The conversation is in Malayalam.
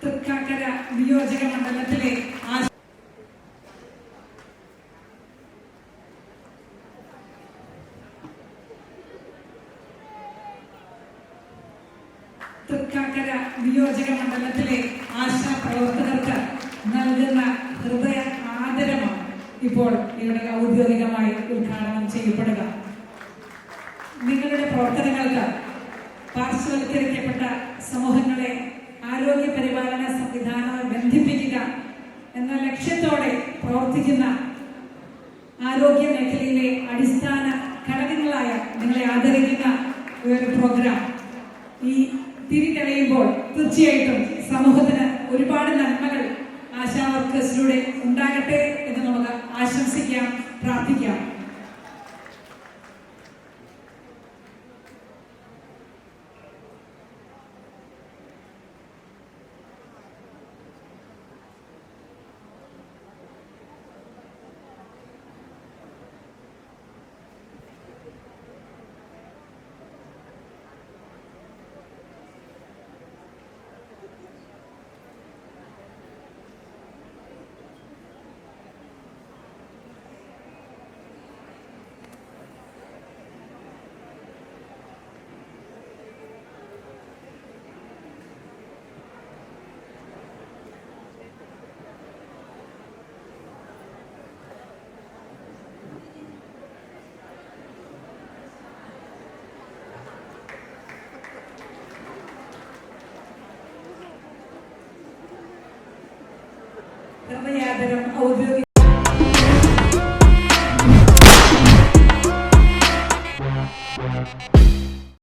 തൃക്കാക്കര നിയോജക മണ്ഡലത്തിലെ തൃക്കാക്കര നിയോജക മണ്ഡലത്തിലെ ആശാ പ്രവർത്തകർക്ക് നൽകുന്ന ഹൃദയ ആദരമാണ് ഇപ്പോൾ ഇവിടെ ഔദ്യോഗികമായി ഉദ്ഘാടനം ചെയ്യപ്പെടുക. നിങ്ങളുടെ പ്രവർത്തനങ്ങൾക്ക് പാർശ്വവൽക്കരിക്കപ്പെട്ട സമൂഹങ്ങളെ ആരോഗ്യ പരിപാലന സംവിധാനവും ബന്ധിപ്പിക്കുക എന്ന ലക്ഷ്യത്തോടെ പ്രവർത്തിക്കുന്ന ആരോഗ്യ മേഖലയിലെ അടിസ്ഥാന ഘടകങ്ങളായ നിങ്ങളെ ആദരിക്കുന്ന ഒരു പ്രോഗ്രാം ഈ തിരിതെളിയുമ്പോൾ തീർച്ചയായിട്ടും സമൂഹത്തിന് ഒരുപാട് നന്മകൾ ആശാ വർക്കേഴ്സിലൂടെ ഉണ്ടാകട്ടെ എന്ന് നമുക്ക് ആശംസിക്കാം പ്രാർത്ഥിക്കാം. ഹൃദയാദരം ഔദ്യോഗിക